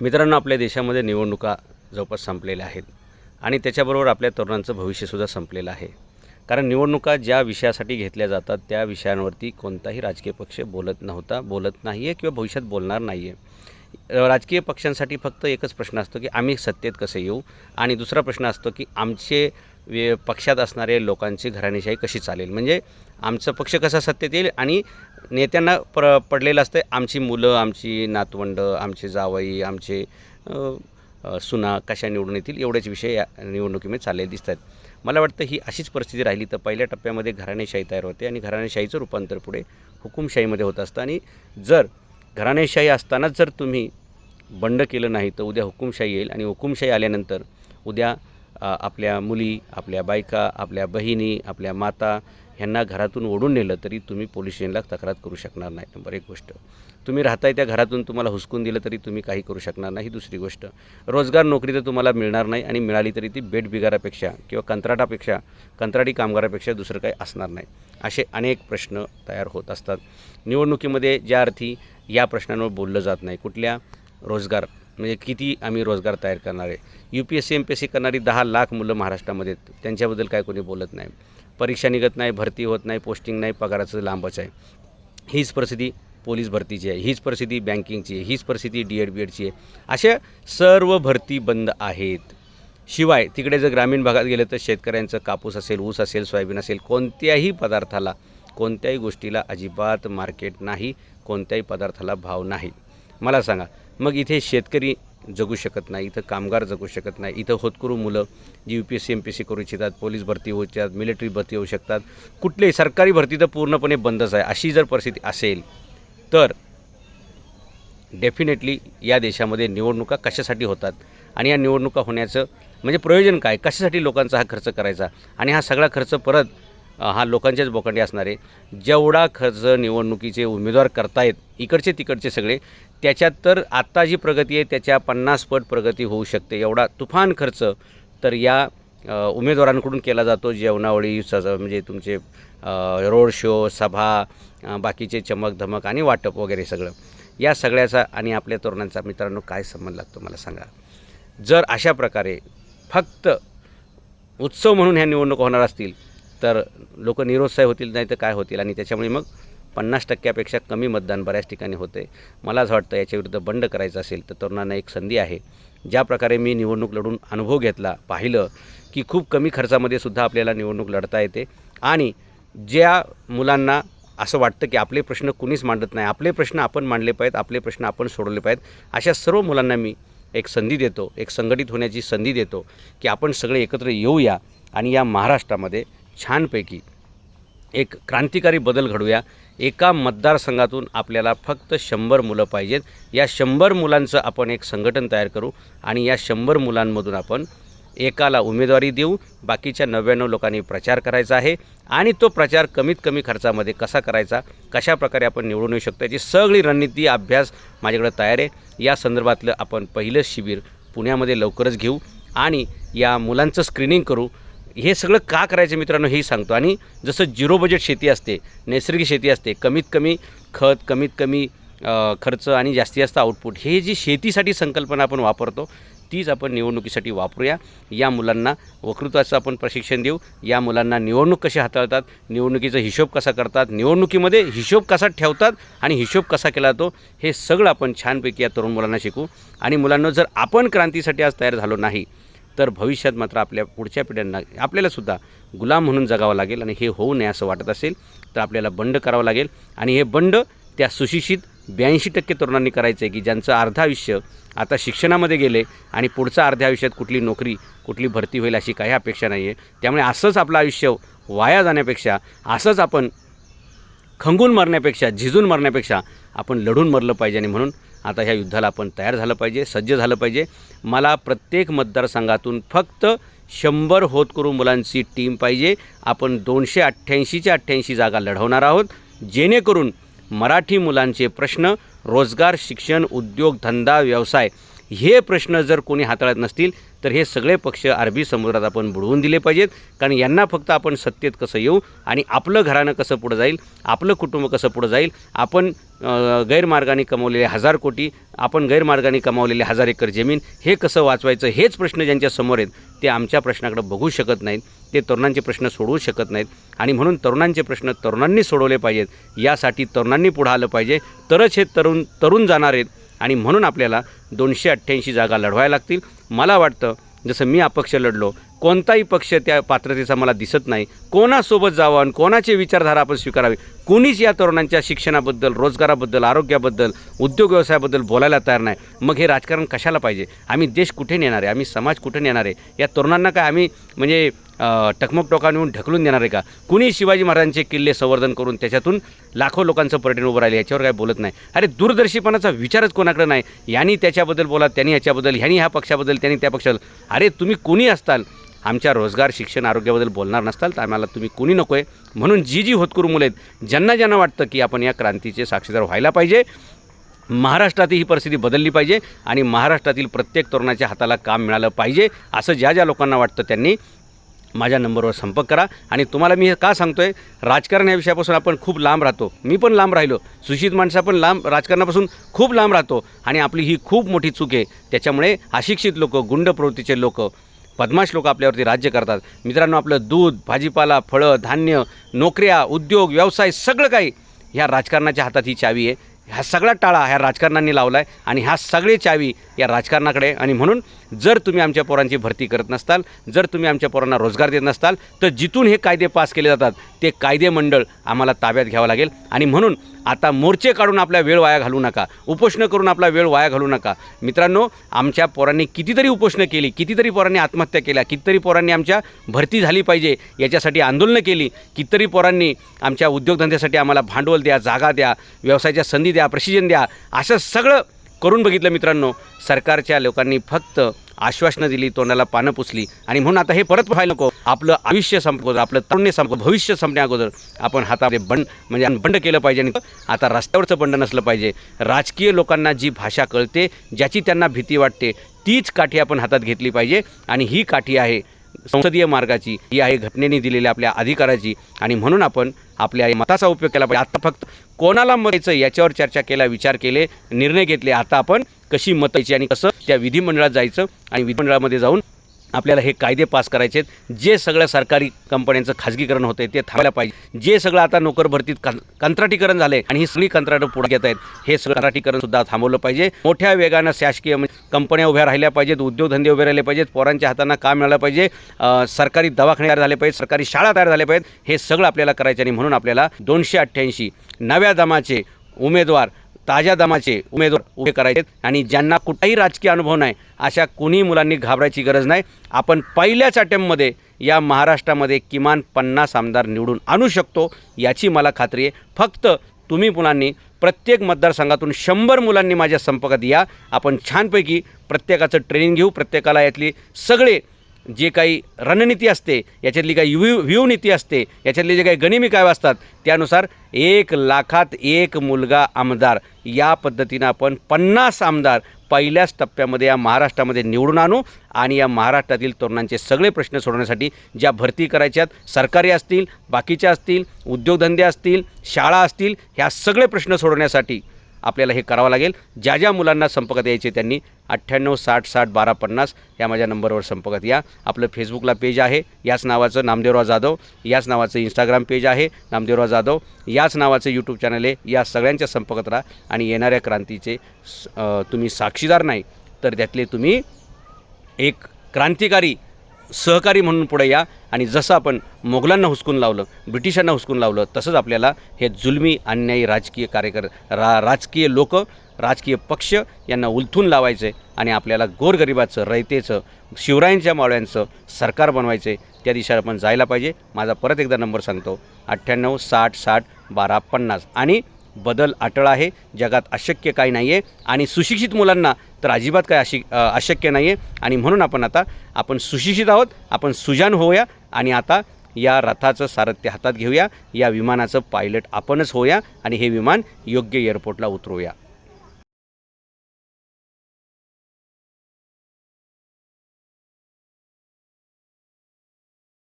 मित्रांनो आपल्या देशामध्ये निवडणुका जवळपास संपलेल्या आहेत आणि त्याच्याबरोबर आपल्या तरुणांचं भविष्यसुद्धा संपलेलं आहे. कारण निवडणुका ज्या विषयासाठी घेतल्या जातात त्या विषयांवरती कोणताही राजकीय पक्ष बोलत नव्हता बोलत नाही आहे किंवा भविष्यात बोलणार नाही आहे राजकीय पक्षांसाठी फक्त एकच प्रश्न असतो की आम्ही सत्तेत कसे येऊ? आणि दुसरा प्रश्न असतो की आमचे वे पक्षात असणारे लोकांची घराणेशाही कशी चालेल? म्हणजे आमचं पक्ष कसा सत्तेत येईल आणि नेत्यांना प्र पडलेलं असतं आमची मुलं आमची नातवंड आमचे जावई आमचे सुना कशा निवडून येतील एवढेच विषय या निवडणुकीमध्ये चाललेले दिसत आहेत मला वाटतं ही अशीच परिस्थिती राहिली तर पहिल्या टप्प्यामध्ये घराणेशाही तयार होते आणि घराणेशाहीचं रूपांतर पुढे हुकुमशाहीमध्ये होत असतं. आणि जर घराणेशाही असतानाच जर तुम्ही बंड केलं नाही तर उद्या हुकुमशाही येईल आणि हुकुमशाही आल्यानंतर उद्या आपल्या मुली आपल्या बायका आपल्या बहिणी आपल्या माता ह्यांना घरातून ओढून नेलं तरी तुम्ही पोलीस स्टेशनला तक्रार करू शकणार नाही नंबर एक गोष्ट. तुम्ही राहताय त्या घरातून तुम्हाला हुसकून दिलं तरी तुम्ही काही करू शकणार नाही दुसरी गोष्ट. रोजगार नोकरी तर तुम्हाला मिळणार नाही आणि मिळाली तरी ती बेड बिगारापेक्षा किंवा कंत्राटापेक्षा कंत्राटी कामगारापेक्षा दुसरं काही असणार नाही असे अनेक प्रश्न तयार होत असतात. निवडणुकीमध्ये ज्या अर्थी या प्रश्नांवर बोललं जात नाही कुठल्या रोजगार म्हणजे किती आम्ही रोजगार तयार करणार आहे? U P S C M P S C करणारी दहा लाख मुलं महाराष्ट्रामध्ये त्यांच्याबद्दल काय कोणी बोलत नाही. परीक्षा निघत नाही भरती होत नाही पोस्टिंग नाही पगाराचं लांबच आहे. हीच परिस्थिती पोलीस भरतीची आहे हीच परिस्थिती बँकिंगची आहे हीच परिस्थिती डी एड बी एडची आहे. अशा सर्व भरती बंद आहेत. शिवाय तिकडे जर ग्रामीण भागात गेलं तर शेतकऱ्यांचं कापूस असेल ऊस असेल सोयाबीन असेल कोणत्याही पदार्थाला कोणत्याही गोष्टीला अजिबात मार्केट नाही कोणत्याही पदार्थाला भाव नाही. मला सांगा मग इथे शेतकरी जगू शकत नाही इथं कामगार जगू शकत नाही. इथं होतकरू मुलं जी U P S C M P S C करू इच्छितात पोलीस भरती होऊ इच्छितात मिलिटरी भरती होऊ शकतात. कुठलीही सरकारी भरती तर पूर्णपणे बंदच आहे. अशी जर परिस्थिती असेल तर डेफिनेटली या देशामध्ये निवडणुका कशासाठी होतात आणि या निवडणुका होण्याचं म्हणजे प्रयोजन काय? कशासाठी लोकांचा हा खर्च करायचा? आणि हा सगळा खर्च परत हा लोकांच्याच बोकांडी असणारे. जेवढा खर्च निवडणुकीचे उमेदवार करतायत इकडचे तिकडचे सगळे त्याच्यात तर आत्ता जी प्रगती आहे त्याच्या पन्नास पट प्रगती होऊ शकते. एवढा तुफान खर्च तर या उमेदवारांकडून केला जातो. जेवणावळी सज म्हणजे तुमचे रोड शो सभा बाकीचे चमक धमक आणि वाटप वगैरे सगळं. या सगळ्याचा आणि आपल्या तरुणांचा मित्रांनो काय संबंध लागतो मला सांगा. जर अशा प्रकारे फक्त उत्सव म्हणून ह्या निवडणूक होणार असतील तर लोक निरोत्साही होतील नाही तर काय होतील? आणि त्याच्यामुळे मग पन्नास टक्क्यापेक्षा कमी मतदान बऱ्याच ठिकाणी होते मला असं वाटतं याच्याविरुद्ध बंड करायचं असेल तर तरुणांना एक संधी आहे. ज्या प्रकारे मी निवडणूक लढून अनुभव घेतला पाहिलं की खूप कमी खर्चामध्ये सुद्धा आपल्याला निवडणूक लढता येते. आणि ज्या मुलांना असं वाटतं की आपले प्रश्न कुणीच मांडत नाही आपले प्रश्न आपण मांडले पाहिजेत आपले प्रश्न आपण सोडवले पाहिजेत अशा सर्व मुलांना मी एक संधी देतो एक संघटित होण्याची संधी देतो की आपण सगळे एकत्र येऊया. आणि या महाराष्ट्रामध्ये छानपैकी एक क्रांतिकारी बदल घडूया. एका मतदारसंघातून आपल्याला फक्त शंभर मुलं पाहिजेत. या शंभर मुलांचं आपण एक संघटन तयार करू आणि या शंभर मुलांमधून आपण एकाला उमेदवारी देऊ. बाकीच्या नव्याण्णव लोकांनी प्रचार करायचा आहे आणि तो प्रचार कमीत कमी खर्चामध्ये कसा करायचा कशा प्रकारे आपण निवडून येऊ शकतो याची सगळी रणनीती अभ्यास माझ्याकडे तयार आहे. या संदर्भातलं आपण पहिलं शिबिर पुण्यामध्ये लवकरच घेऊ आणि या मुलांचं स्क्रीनिंग करू. हे सगळं का करायचं मित्रांनो हेही सांगतो. आणि जसं झिरो बजेट शेती असते नैसर्गिक शेती असते कमीत कमी खत कमीत कमी खर्च आणि जास्तीत जास्त आउटपुट हे जी शेतीसाठी संकल्पना आपण वापरतो तीच आपण निवडणुकीसाठी वापरूया. या मुलांना वक्तृत्वाचं आपण प्रशिक्षण देऊ. या मुलांना निवडणूक कशी हाताळतात निवडणुकीचा हिशोब कसा करतात निवडणुकीमध्ये हिशोब कसा ठेवतात आणि हिशोब कसा केला जातो हे सगळं आपण छानपैकी या तरुण मुलांना शिकू आणि मुलांना जर आपण क्रांतीसाठी आज तयार झालो नाही तर भविष्यात मात्र आपल्या पुढच्या पिढ्यांना आपल्यालासुद्धा गुलाम म्हणून जगावं लागेल आणि हे होऊ नये असं वाटत असेल तर आपल्याला बंड करावं लागेल. आणि हे बंड त्या सुशिक्षित ब्याऐंशी टक्के तरुणांनी करायचं आहे की ज्यांचं अर्ध आयुष्य आता शिक्षणामध्ये गेले आणि पुढचं अर्ध्या आयुष्यात कुठली नोकरी कुठली भरती होईल अशी काही अपेक्षा नाही आहे त्यामुळे असंच आपलं आयुष्य वाया जाण्यापेक्षा असंच आपण खंगून मरण्यापेक्षा झिजून मरण्यापेक्षा आपण लढून मरलं पाहिजे आणि म्हणून आता ह्या युद्धाला आपण तयार झालं पाहिजे सज्ज झालं पाहिजे. मला प्रत्येक मतदारसंघातून फक्त शंभर होत करून मुलांची टीम पाहिजे. आपण दोनशे अठ्ठ्याऐंशीच्या अठ्ठ्याऐंशी जागा लढवणार आहोत. जेणेकरून मराठी मुलांचे प्रश्न रोजगार शिक्षण उद्योग धंदा व्यवसाय हे प्रश्न जर कोणी हाताळत नसतील तर हे सगळे पक्ष अरबी समुद्रात आपण बुडवून दिले पाहिजेत. कारण यांना फक्त आपण सत्तेत कसं येऊ आणि आपलं घरानं कसं पुढं जाईल आपलं कुटुंब कसं पुढं जाईल आपण गैरमार्गाने कमवलेले हजार कोटी आपण गैरमार्गाने कमावलेले हजार एकर जमीन हे कसं वाचवायचं हेच प्रश्न ज्यांच्या समोर आहेत ते आमच्या प्रश्नाकडे बघू शकत नाहीत ते तरुणांचे प्रश्न सोडवू शकत नाहीत. आणि म्हणून तरुणांचे प्रश्न तरुणांनी सोडवले पाहिजेत यासाठी तरुणांनी पुढं आलं पाहिजे. तरच हे तरुण तरुण जाणार आहेत आणि म्हणून आपल्याला दोनशे अठ्ठ्याऐंशी जागा लढवायला लागतील. मला वाटतं जसं मी अपक्ष लढलो कोणताही पक्ष त्या पात्रतेचा मला दिसत नाही. कोणासोबत जावं आणि कोणाचे विचारधारा आपण स्वीकारावी कोणीच या तरुणांच्या शिक्षणाबद्दल रोजगाराबद्दल आरोग्याबद्दल उद्योग व्यवसायाबद्दल बोलायला तयार नाही. मग हे राजकारण कशाला पाहिजे? आम्ही देश कुठे नेणार आहे? आम्ही समाज कुठे नेणार आहे? या तरुणांना काय आम्ही म्हणजे टकमक टोका नेऊन ढकलून देणार आहे का? कुणी शिवाजी महाराजांचे किल्ले संवर्धन करून त्याच्यातून लाखो लोकांचं पर्यटन उभं राहिले याच्यावर काय बोलत नाही? अरे दूरदर्शीपणाचा विचारच कोणाकडे नाही? यांनी त्याच्याबद्दल बोला त्यांनी ह्याच्याबद्दल ह्यांनी ह्या पक्षाबद्दल त्यांनी त्या पक्षाबद्दल. अरे तुम्ही कोणी असताल? आमच्या रोजगार शिक्षण आरोग्याबद्दल बोलणार नसताल तर आम्हाला तुम्ही कोणी नको आहे म्हणून जी जी होतकरू मुलं आहेत ज्यांना ज्यांना वाटतं की आपण या क्रांतीचे साक्षीदार व्हायला पाहिजे महाराष्ट्रातही ही परिस्थिती बदलली पाहिजे आणि महाराष्ट्रातील प्रत्येक तरुणाच्या हाताला काम मिळालं पाहिजे असं ज्या ज्या लोकांना वाटतं त्यांनी माझ्या नंबरवर संपर्क करा. आणि तुम्हाला मी हे का सांगतो आहे राजकारण या विषयापासून आपण खूप लांब राहतो. मी पण लांब राहिलो. सुशित माणसं पण लांब राजकारणापासून खूप लांब राहतो. आणि आपली ही खूप मोठी चूक आहे. त्याच्यामुळे अशिक्षित लोक गुंड प्रवृत्तीचे लोक बदमाश लोक आपल्यावरती राज्य करतात. मित्रांनो आपलं दूध भाजीपाला फळं धान्य नोकऱ्या उद्योग व्यवसाय सगळं काही ह्या राजकारणाच्या हातात ही चावी आहे. ह्या सगळा टाळा ह्या राजकारणांनी लावला आहे आणि ह्या सगळे चावी या राजकारणाकडे आणि म्हणून जर तुम्ही आमच्या पोरांची भरती करत नसताल जर तुम्ही आमच्या पोरांना रोजगार देत नसताल तर जिथून हे कायदे पास केले जातात ते कायदे मंडळ आम्हाला ताब्यात घ्यावं लागेल. आणि म्हणून आता मोर्चे काढून आपला वेळ वाया घालू नका. उपोषणं करून आपला वेळ वाया घालू नका. मित्रांनो आमच्या पोरांनी कितीतरी उपोषणं केली कितीतरी पोरांनी आत्महत्या केल्या कितीतरी पोरांनी आमच्या भरती झाली पाहिजे याच्यासाठी आंदोलनं केली कितीतरी पोरांनी आमच्या उद्योगधंद्यासाठी आम्हाला भांडवल द्या जागा द्या व्यवसायाच्या संधी द्या प्रशिक्षण द्या असं सगळं करून बघितलं मित्रांनो. सरकारच्या लोकांनी फक्त आश्वासनं दिली तोंडाला पानं पुसली. आणि म्हणून आता हे परत व्हायला नको. आपलं आयुष्य संपगोदर आपलं तरुण्य संप भविष्य संपण्या अगोदर आपण हातामध्ये बंड म्हणजे बंड केलं पाहिजे. आणि आता रस्त्यावरचं बंड नसलं पाहिजे. राजकीय लोकांना जी भाषा कळते ज्याची त्यांना भीती वाटते तीच काठी आपण हातात घेतली पाहिजे. आणि ही काठी आहे संसदीय मार्गाची ही आहे घटनेने दिलेल्या आपल्या अधिकाराची. आणि म्हणून आपण आपल्या मताचा उपयोग केला पाहिजे. आता फक्त कोणाला मतायचं याच्यावर चर्चा केला विचार केले निर्णय घेतले. आता आपण कशी मतायची आणि कसं त्या विधिमंडळात जायचं आणि विधिमंडळामध्ये जाऊन आपल्याला हे कायदे पास करायचे जे सगळ्या सरकारी कंपन्यांचं खाजगीकरण होतं आहे ते थांबायला पाहिजे. जे सगळं आता नोकर भरतीत कंत्राटीकरण झालं आहे आणि ही सगळी कंत्राटं पुढे घेत आहेत हे सगळं कंत्राटीकरण सुद्धा थांबवलं पाहिजे. मोठ्या वेगानं शासकीय म्हणजे कंपन्या उभ्या राहिल्या पाहिजेत उद्योगधंदे उभे राहिले पाहिजेत पोरांच्या हातांना काम मिळालं पाहिजे सरकारी दवाखाने तयार झाले पाहिजेत सरकारी शाळा तयार झाल्या पाहिजेत हे सगळं आपल्याला करायचं आणि म्हणून आपल्याला दोनशे अठ्ठ्याऐंशी नव्या दमाचे उमेदवार ताज्या दमाचे उमेदवार उभे करायचे आहेत आणि ज्यांना कुठलाही राजकीय अनुभव नाही अशा कुणीही मुलांनी घाबरायची गरज नाही. आपण पहिल्याच अटेम्पमध्ये या महाराष्ट्रामध्ये किमान पन्नास आमदार निवडून आणू शकतो याची मला खात्री आहे. फक्त तुम्ही मुलांनी प्रत्येक मतदारसंघातून शंभर मुलांनी माझ्या संपर्कात या. आपण छानपैकी प्रत्येकाचं ट्रेनिंग घेऊ प्रत्येकाला यातली सगळे जे काही रणनीती असते याच्यातली काही व्ह्यू व्ह्यू नीती असते याच्यातले जे काही गणिमी काय असतात त्यानुसार एक लाखात एक मुलगा आमदार. या पद्धतीनं आपण पन्नास आमदार पहिल्याच टप्प्यामध्ये या महाराष्ट्रामध्ये निवडून आणू आणि या महाराष्ट्रातील तरुणांचे सगळे प्रश्न सोडवण्यासाठी ज्या भरती करायच्यात सरकारी असतील बाकीच्या असतील उद्योगधंदे असतील शाळा असतील ह्या सगळे प्रश्न सोडवण्यासाठी आपल्याला हे करावं लागेल. ज्या ज्या मुलांना संपर्कात यायचे त्यांनी अठ्ठ्याण्णव साठ साठ बारा पन्नास या माझ्या नंबरवर संपर्कात या. आपलं फेसबुकला पेज आहे. याच नावाचं नामदेवराव जाधव याच नावाचं इंस्टाग्राम पेज आहे नामदेवराव जाधव. याच नावाचं यूट्यूब चॅनल आहे. या सगळ्यांच्या संपर्कात राहा आणि येणाऱ्या क्रांतीचे तुम्ही साक्षीदार नाही तर त्यातले तुम्ही एक क्रांतिकारी सहकारी म्हणून पुढे या. आणि जसं आपण मोगलांना हुसकून लावलं ब्रिटिशांना हुसकून लावलं तसंच आपल्याला हे जुलमी अन्यायी राजकीय कार्यकर रा राजकीय लोक राजकीय पक्ष यांना उलथून लावायचे आणि आपल्याला गोरगरिबाचं रयतेचं शिवरायांच्या मावळ्यांचं सरकार बनवायचं आहे त्या दिशेला आपण जायला पाहिजे. माझा परत एकदा नंबर सांगतो अठ्ठ्याण्णव साठ साठ बारा पन्नास. आणि बदल अटळ आहे. जगात अशक्य काही नाही आहे आणि सुशिक्षित मुलांना तर अजिबात काय अशि अशक्य नाही आहे आणि म्हणून आपण आता आपण सुशिक्षित आहोत. आपण सुजान होऊया. आणि आता या रथाचं सारथ्य हातात घेऊया. या विमानाचं पायलट आपणच होऊया. आणि हे विमान योग्य एअरपोर्टला उतरूया